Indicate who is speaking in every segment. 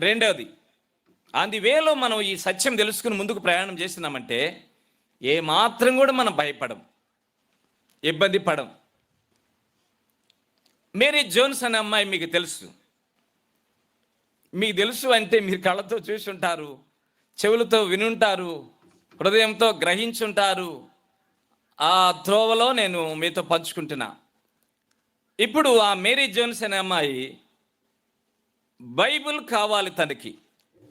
Speaker 1: రెండవది అంది వేలో మనం ఈ సత్యం తెలుసుకుని ముందుకు ప్రయాణం చేస్తున్నామంటే ఏ మాత్రం కూడా మనం భయపడం ఇబ్బంది పడం. మేరీ జోన్స్ అనే అమ్మాయి మీకు తెలుసు. మీకు తెలుసు అంటే మీరు కళ్ళతో చూసి ఉంటారు చెవులతో వినుంటారు హృదయంతో గ్రహించుంటారు. ఆ త్రోవలో నేను మీతో పంచుకుంటున్నా. ఇప్పుడు ఆ మేరీ జోన్స్ అనే అమ్మాయి బైబిల్ కావాలి తనకి.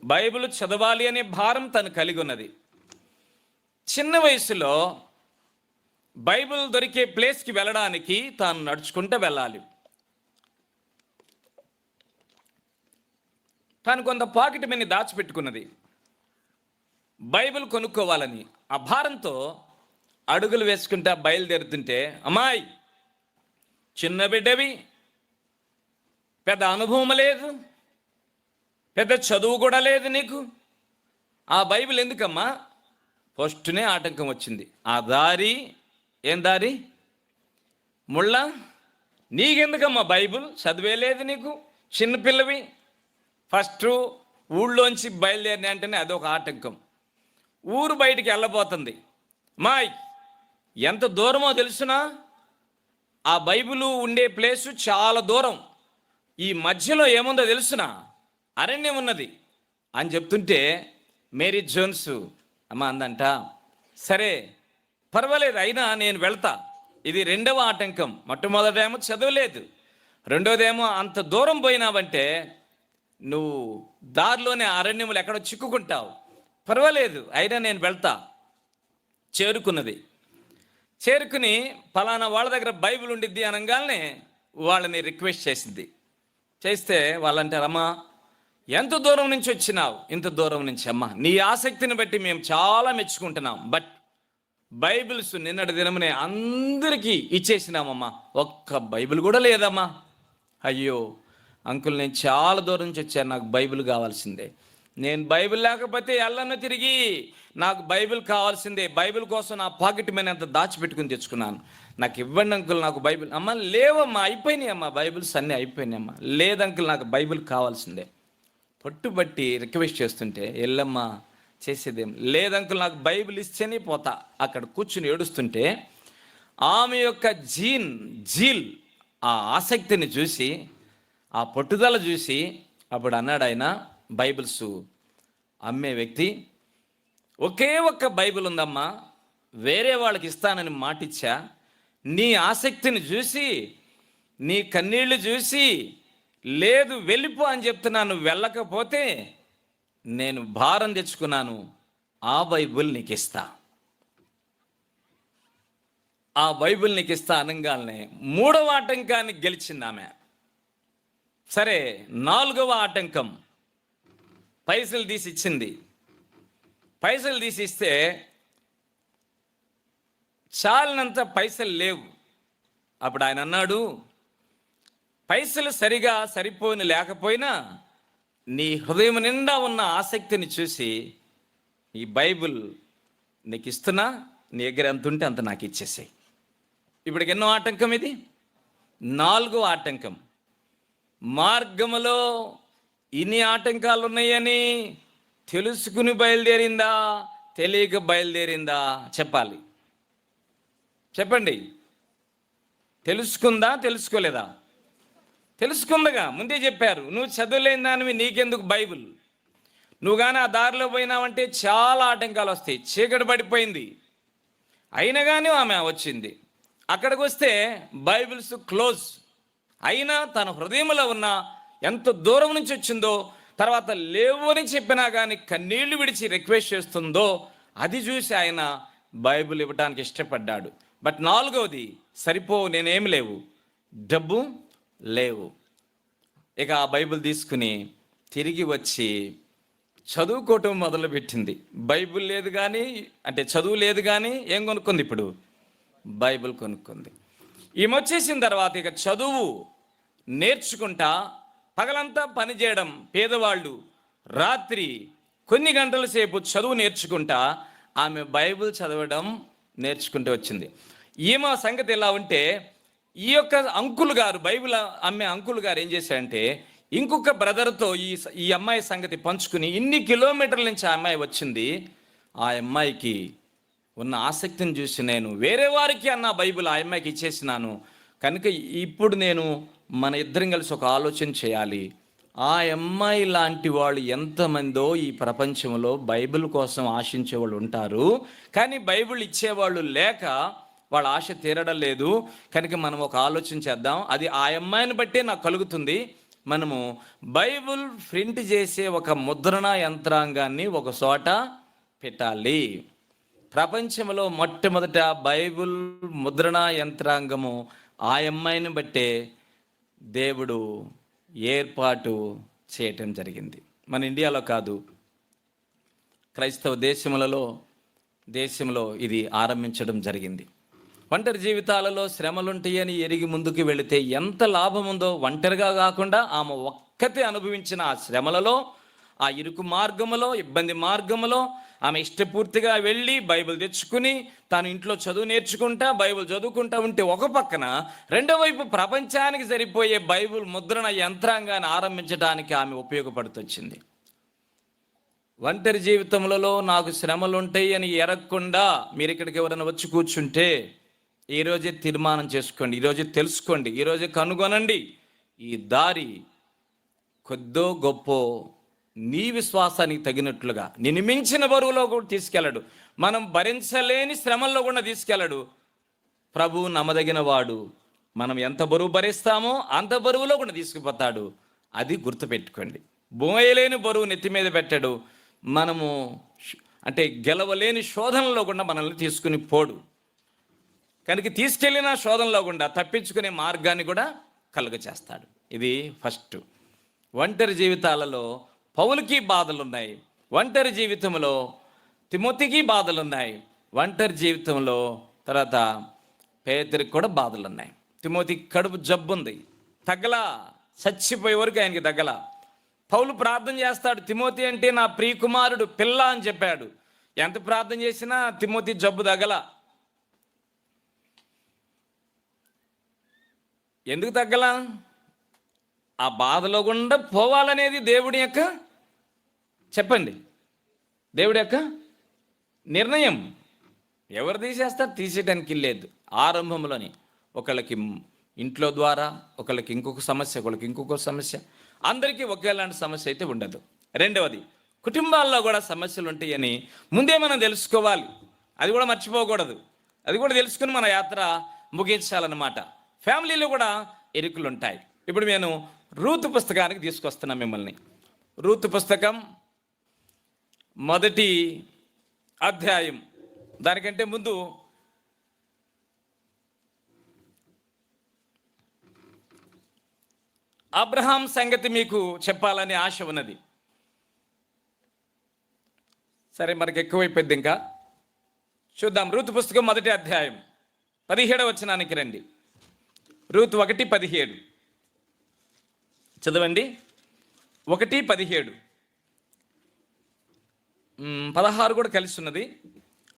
Speaker 1: బైబిల్ చదవాలి అనే భారం తను కలిగి ఉన్నది. చిన్న వయసులో బైబిల్ దొరికే ప్లేస్కి వెళ్ళడానికి తాను నడుచుకుంటూ వెళ్ళాలి. తాను కొంత పాకెట్ మనీ దాచిపెట్టుకున్నది. బైబిల్ కొనుక్కోవాలని. ఆ భారంతో అడుగులు వేసుకుంటా బయలుదేరుతుంటే అమ్మాయి చిన్న బిడ్డవి పెద్ద అనుభవం లేదు. పెద్ద చదువు కూడా లేదు నీకు. ఆ బైబిల్ ఎందుకమ్మా? ఫస్ట్నే ఆటంకం వచ్చింది. ఆ దారి ఏం దారి? ముళ్ళ? నీకెందుకమ్మా బైబిల్? చదివే లేదు నీకు. చిన్నపిల్లవి ఫస్ట్ ఊళ్ళోంచి బయలుదేరిన అంటేనే అదొక ఆటంకం. ఊరు బయటికి వెళ్ళబోతుంది. మాయ్ ఎంత దూరమో తెలుసునా? ఆ బైబిల్ ఉండే ప్లేసు చాలా దూరం. ఈ మధ్యలో ఏముందో తెలుసునా? అరణ్యం ఉన్నది. అని చెప్తుంటే మేరీ జోన్స్ అమ్మ అందంట సరే పర్వాలేదు అయినా నేను వెళ్తా. ఇది రెండవ ఆటంకం. మొట్టమొదటేమో చదవలేదు. రెండోదేమో అంత దూరం పోయినావంటే నువ్వు దారిలోనే అరణ్యములు ఎక్కడో చిక్కుకుంటావు. పర్వాలేదు అయినా నేను వెళ్తా. చేరుకున్నది. చేరుకుని ఫలానా వాళ్ళ దగ్గర బైబిల్ ఉండిద్ది అనగానే వాళ్ళని రిక్వెస్ట్ చేసింది. చేస్తే వాళ్ళంటారు అమ్మా ఎంత దూరం నుంచి వచ్చినావు? ఇంత దూరం నుంచి అమ్మా. నీ ఆసక్తిని బట్టి మేము చాలా మెచ్చుకుంటున్నాం. బట్ బైబిల్స్ నిన్నటి దినమునే అందరికీ ఇచ్చేసినామమ్మా. ఒక్క బైబిల్ కూడా లేదమ్మా. అయ్యో అంకుల్ నేను చాలా దూరం నుంచి వచ్చాను. నాకు బైబిల్ కావాల్సిందే. నేను బైబిల్ లేకపోతే ఎల్లను తిరిగి నాకు బైబిల్ కావాల్సిందే. బైబిల్ కోసం నా పాకెట్ మీద అంత దాచిపెట్టుకుని తెచ్చుకున్నాను. నాకు ఇవ్వండి అంకుల్ నాకు బైబిల్. అమ్మ లేవమ్మా. అయిపోయినాయి అమ్మా. బైబిల్స్ అన్నీ అయిపోయినాయి అమ్మా. లేదు అంకుల్ నాకు బైబిల్ కావాల్సిందే. పట్టుబట్టి రిక్వెస్ట్ చేస్తుంటే ఎల్లమ్మ చేసేదేం లేదు నాకు బైబిల్ ఇస్తేనే పోతా. అక్కడ కూర్చుని ఏడుస్తుంటే ఆమె యొక్క జీన్ జీల్ ఆ ఆసక్తిని చూసి ఆ పట్టుదల చూసి అప్పుడు అన్నాడు ఆయన బైబిల్స్ అమ్మే వ్యక్తి ఒకే ఒక్క బైబిల్ ఉందమ్మా వేరే వాళ్ళకి ఇస్తానని మాటిచ్చా నీ ఆసక్తిని చూసి నీ కన్నీళ్ళు చూసి లేదు వెళ్ళిపో అని చెప్తున్నాను వెళ్ళకపోతే నేను భారం తెచ్చుకున్నాను ఆ బైబుల్ నీకు ఇస్తా ఆ బైబిల్ నీకు ఇస్తా అనగానే మూడవ ఆటంకాన్ని గెలిచింది ఆమె. సరే నాలుగవ ఆటంకం. పైసలు తీసి ఇచ్చింది. పైసలు తీసి ఇస్తే చాలినంత పైసలు లేవు. అప్పుడు ఆయన అన్నాడు పైసలు సరిగా సరిపోని లేకపోయినా నీ హృదయం నిండా ఉన్న ఆసక్తిని చూసి ఈ బైబిల్ నీకు ఇస్తున్నా నీ దగ్గర ఎంత ఉంటే అంత నాకు ఇచ్చేసాయి. ఇప్పటికి ఎన్నో ఆటంకం ఇది? నాలుగో ఆటంకం. మార్గములో ఇన్ని ఆటంకాలు ఉన్నాయని తెలుసుకుని బయలుదేరిందా? తెలియక బయలుదేరిందా? చెప్పాలి. చెప్పండి. తెలుసుకుందా? తెలుసుకోలేదా? తెలుసుకుందగా ముందే చెప్పారు నువ్వు చదువులేని దానివి నీకెందుకు బైబిల్? నువ్వు కానీ ఆ దారిలో పోయినావంటే చాలా ఆటంకాలు వస్తాయి చీకటి పడిపోయింది. అయినా కానీ ఆమె వచ్చింది. అక్కడికి వస్తే బైబిల్స్ క్లోజ్. అయినా తన హృదయంలో ఉన్న ఎంత దూరం నుంచి వచ్చిందో తర్వాత లేవు అని చెప్పినా కానీ కన్నీళ్ళు విడిచి రిక్వెస్ట్ చేస్తుందో అది చూసి ఆయన బైబిల్ ఇవ్వడానికి ఇష్టపడ్డాడు. బట్ నాలుగవది సరిపో నేనేం లేవు. డబ్బు లేవు. ఇక ఆ బైబిల్ తీసుకుని తిరిగి వచ్చి చదువుకోవటం మొదలుపెట్టింది. బైబిల్ లేదు కానీ అంటే చదువు లేదు కానీ ఏం కొనుక్కుంది ఇప్పుడు? బైబిల్ కొనుక్కుంది. ఈమె వచ్చేసిన తర్వాత ఇక చదువు నేర్చుకుంటా పగలంతా పనిచేయడం పేదవాళ్ళు రాత్రి కొన్ని గంటల సేపు చదువు నేర్చుకుంటా ఆమె బైబిల్ చదవడం నేర్చుకుంటూ వచ్చింది. ఈమె సంగతి ఎలా ఉంటే ఈ యొక్క అంకుల్ గారు బైబిల్ అమ్మే అంకుల్ గారు ఏం చేశారంటే ఇంకొక బ్రదర్తో ఈ ఈ అమ్మాయి సంగతి పంచుకుని ఇన్ని కిలోమీటర్ల నుంచి ఆ అమ్మాయి వచ్చింది. ఆ అమ్మాయికి ఉన్న ఆసక్తిని చూసి నేను వేరే వారికి అన్న బైబిల్ ఆ అమ్మాయికి ఇచ్చేసినాను. కనుక ఇప్పుడు నేను మన ఇద్దరం కలిసి ఒక ఆలోచన చేయాలి. ఆ అమ్మాయి లాంటి వాళ్ళు ఎంతమందో ఈ ప్రపంచంలో బైబిల్ కోసం ఆశించే వాళ్ళు ఉంటారు. కానీ బైబిల్ ఇచ్చేవాళ్ళు లేక వాళ్ళ ఆశ తీరడం లేదు. కనుక మనం ఒక ఆలోచన చేద్దాం. అది ఆ అమ్మాయిని బట్టే నాకు కలుగుతుంది. మనము బైబిల్ ప్రింట్ చేసే ఒక ముద్రణ యంత్రాంగాన్ని ఒక చోట పెట్టాలి. ప్రపంచంలో మొట్టమొదట బైబిల్ ముద్రణ యంత్రాంగము ఆ అమ్మాయిని బట్టే దేవుడు ఏర్పాటు చేయటం జరిగింది. మన ఇండియాలో కాదు. క్రైస్తవ దేశములలో దేశంలో ఇది ఆరంభించడం జరిగింది. ఒంటరి జీవితాలలో శ్రమలుంటాయని ఎరిగి ముందుకు వెళితే ఎంత లాభం ఉందో ఒంటరిగా కాకుండా ఆమె ఒక్కతే అనుభవించిన ఆ శ్రమలలో ఆ ఇరుకు మార్గములో ఇబ్బంది మార్గములో ఆమె ఇష్టపూర్తిగా వెళ్ళి బైబిల్ తెచ్చుకుని తాను ఇంట్లో చదువు నేర్చుకుంటా బైబిల్ చదువుకుంటా ఉంటే ఒక పక్కన రెండో వైపు ప్రపంచానికి సరిపోయే బైబిల్ ముద్రణ యంత్రాంగాన్ని ఆరంభించడానికి ఆమె ఉపయోగపడుతొచ్చింది. ఒంటరి జీవితములలో నాకు శ్రమలుంటాయి అని ఎరగకుండా మీరు ఇక్కడికి ఎవరైనా వచ్చి కూర్చుంటే ఈరోజే తీర్మానం చేసుకోండి ఈరోజే తెలుసుకోండి ఈరోజే కనుగొనండి. ఈ దారి కొద్దో గొప్ప నీ విశ్వాసానికి తగినట్లుగా నిన్ను మించిన బరువులో కూడా తీసుకెళ్ళడు. మనం భరించలేని శ్రమల్లో కూడా తీసుకెళ్ళడు. ప్రభు నమ్మదగిన వాడు మనం ఎంత బరువు భరిస్తామో అంత బరువులో కూడా తీసుకుపోతాడు. అది గుర్తుపెట్టుకోండి. బోయలేని బరువు నెత్తి మీద పెట్టాడు. మనము అంటే గెలవలేని శోధనలో కూడా మనల్ని తీసుకుని పోడు. కనుక తీసుకెళ్ళిన శోధనలో గుండా తప్పించుకునే మార్గాన్ని కూడా కలుగచేస్తాడు ఇది ఫస్ట్. ఒంటరి జీవితాలలో పౌలకి బాధలున్నాయి. ఒంటరి జీవితంలో తిమోతికి బాధలు ఉన్నాయి ఒంటరి జీవితంలో తర్వాత పేదరికి కూడా బాధలున్నాయి. తిమోతికి కడుపు జబ్బు ఉంది తగ్గలా చచ్చిపోయే వరకు ఆయనకి తగ్గల పౌలు ప్రార్థన చేస్తాడు తిమోతి అంటే నా ప్రియకుమారుడు పిల్ల అని చెప్పాడు. ఎంత ప్రార్థన చేసినా తిమోతి జబ్బు తగ్గల ఎందుకు తగ్గలా? ఆ బాధలో గుండా పోవాలనేది దేవుడి యొక్క చెప్పండి. దేవుడి యొక్క నిర్ణయం. ఎవరు తీసేస్తారు? తీసేయడానికి లేదు. ఆరంభంలోని ఒకళ్ళకి ఇంట్లో ద్వారా ఒకళ్ళకి ఇంకొక సమస్య ఒకళ్ళకి ఇంకొక సమస్య. అందరికీ ఒకేలాంటి సమస్య అయితే ఉండదు. రెండవది కుటుంబాల్లో కూడా సమస్యలు ఉంటాయని ముందే మనం తెలుసుకోవాలి. అది కూడా మర్చిపోకూడదు. అది కూడా తెలుసుకుని మన యాత్ర ముగించాలన్నమాట. ఫ్యామిలీలో కూడా ఎరుకులు ఉంటాయి ఇప్పుడు నేను రూతు పుస్తకానికి తీసుకొస్తున్నా మిమ్మల్ని. రూతు పుస్తకం మొదటి అధ్యాయం. దానికంటే ముందు అబ్రహాం సంగతి మీకు చెప్పాలని ఆశ ఉన్నది. సరే మనకి ఎక్కువైపోయింది ఇంకా. చూద్దాం రూతు పుస్తకం మొదటి అధ్యాయం. పదిహేడవ వచనానికి రండి. రూత్ ఒకటి పదిహేడు. చదవండి. ఒకటి పదిహేడు. పదహారు కూడా కలిసి ఉన్నది.